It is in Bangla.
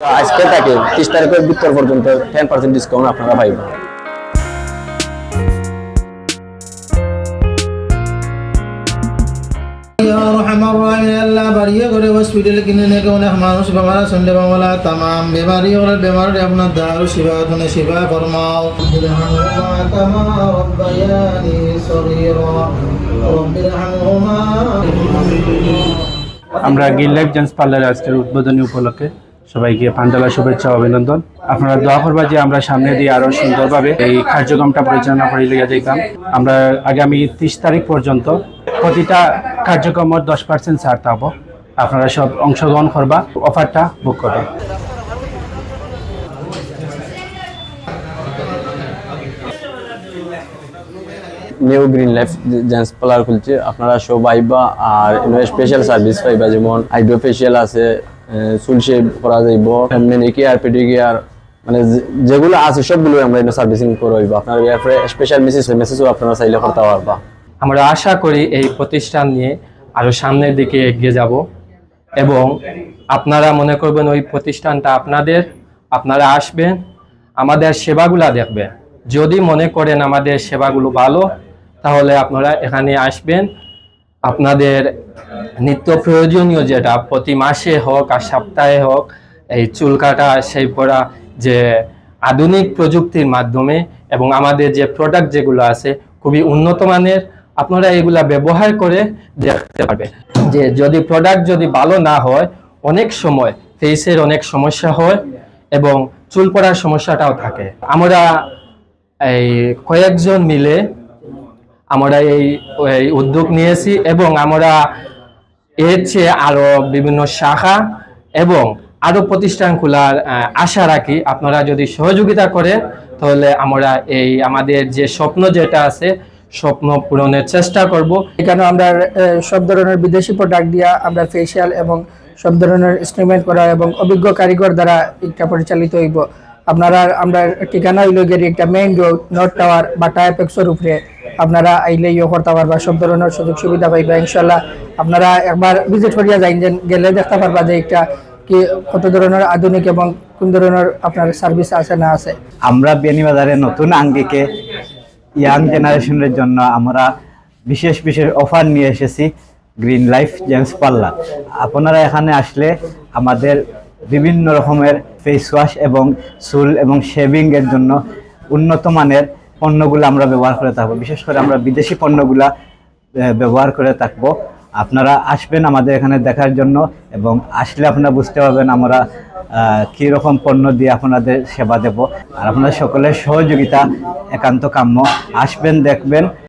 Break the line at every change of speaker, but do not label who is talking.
আজকে থেকে তিরিশ তারিখের বিক্রয় পর্যন্ত টেন পার্সেন্ট ডিসকাউন্ট আপনারা পাইবেন।
আপনার
আমরা গিল্লাক জেন্টস পার্লার আজকের উদ্বোধনী উপলক্ষে সবাইকে পান্ডালা শুভেচ্ছা অভিনন্দন। আপনারা দোয়া করবা যে আমরা সামনে দিয়ে আরও সুন্দরভাবে এই কার্যক্রমটা পরিচালনা করে লিয়ে যাইতাম। আমরা আগামী ত্রিশ তারিখ পর্যন্ত প্রতিটা কার্যক্রমের দশ পার্সেন্ট ছাড় পাবো। আপনারা সব অংশগ্রহণ করবা, অফারটা বুক করবেন।
New green life gents parlour খুলছে। আপনারা সব আইবা আর স্পেশাল সার্ভিস পাইবা, যেমন আইব্রো ফেশিয়াল আছে চুল করা যাইব মেনিকিয়ার পেডিকিয়ার মানে যেগুলো আছে সবগুলো আমরা এনে সার্ভিসিং করে হইব আপনার স্পেশাল মেসেজ মেসেজও আপনারা চাইলে করতে পারবা।
আমরা আশা করি এই প্রতিষ্ঠান নিয়ে আরও সামনের দিকে এগিয়ে যাব এবং আপনারা মনে করবেন ওই প্রতিষ্ঠানটা আপনাদের, আপনারা আসবেন, আমাদের সেবাগুলা দেখবেন। যদি মনে করেন আমাদের সেবাগুলো ভালো, তাহলে আপনারা এখানে আসবেন আপনাদের নিত্য প্রয়োজনীয় যেটা, প্রতি মাসে হোক আর সপ্তাহে হোক, এই চুল কাটা, সেই পরা যে আধুনিক প্রযুক্তির মাধ্যমে এবং আমাদের যে প্রোডাক্ট যেগুলো আছে, খুবই উন্নত মানের, আপনারা এগুলা ব্যবহার করে দেখতে পারবে যে যদি প্রোডাক্ট যদি ভালো না হয়, অনেক সময় ফেসের অনেক সমস্যা হয় এবং চুল পড়ার সমস্যাটাও থাকে। আমরা এই কয়েকজন মিলে আমরা এই উদ্যোগ নিয়েছি এবং আমরা এর চেয়ে আরও বিভিন্ন শাখা এবং আরও প্রতিষ্ঠান খোলার আশা রাখি। আপনারা যদি সহযোগিতা করেন, তাহলে আমরা এই আমাদের যে স্বপ্ন যেটা আছে, স্বপ্ন পূরণের চেষ্টা করব।
এখানে আমরা সব ধরনের বিদেশি প্রোডাক্ট দিয়া আমরা ফেসিয়াল এবং সব ধরনের স্ট্রিটমেন্ট করা এবং অভিজ্ঞ কারিগর দ্বারা এটা পরিচালিত হইব। আপনারা, আমরা ঠিকানা হইল গেলে একটা main road north tower Bata অ্যাপেক্সের উপরে। আপনারা আইলে ইয়ে করতে পারবা সব ধরনের সুযোগ সুবিধা পাইবা ইনশাল্লাহ আপনারা একবার ভিজিট করিয়া যাইন যে গেলে দেখতে পারবা যে একটা কি কত ধরনের আধুনিক এবং কোন ধরনের আপনার সার্ভিস আছে না আছে।
আমরা বিয়ানীবাজারে নতুন আঙ্গিকে ইয়াং জেনারেশনের জন্য আমরা বিশেষ বিশেষ অফার নিয়ে এসেছি, গ্রিন লাইফ জেমস পাল্লা। আপনারা এখানে আসলে আমাদের বিভিন্ন রকমের ফেস ওয়াশ এবং চুল এবং শেভিংয়ের জন্য উন্নত মানের পণ্যগুলো আমরা ব্যবহার করে থাকব। বিশেষ করে আমরা বিদেশি পণ্যগুলা ব্যবহার করে থাকব। আপনারা আসবেন আমাদের এখানে দেখার জন্য এবং আসলে আপনারা বুঝতে পারবেন আমরা কীরকম পণ্য দিয়ে আপনাদের সেবা দেব। আর আপনাদের সকলের সহযোগিতা, একান্ত কাম্য। আসবেন, দেখবেন।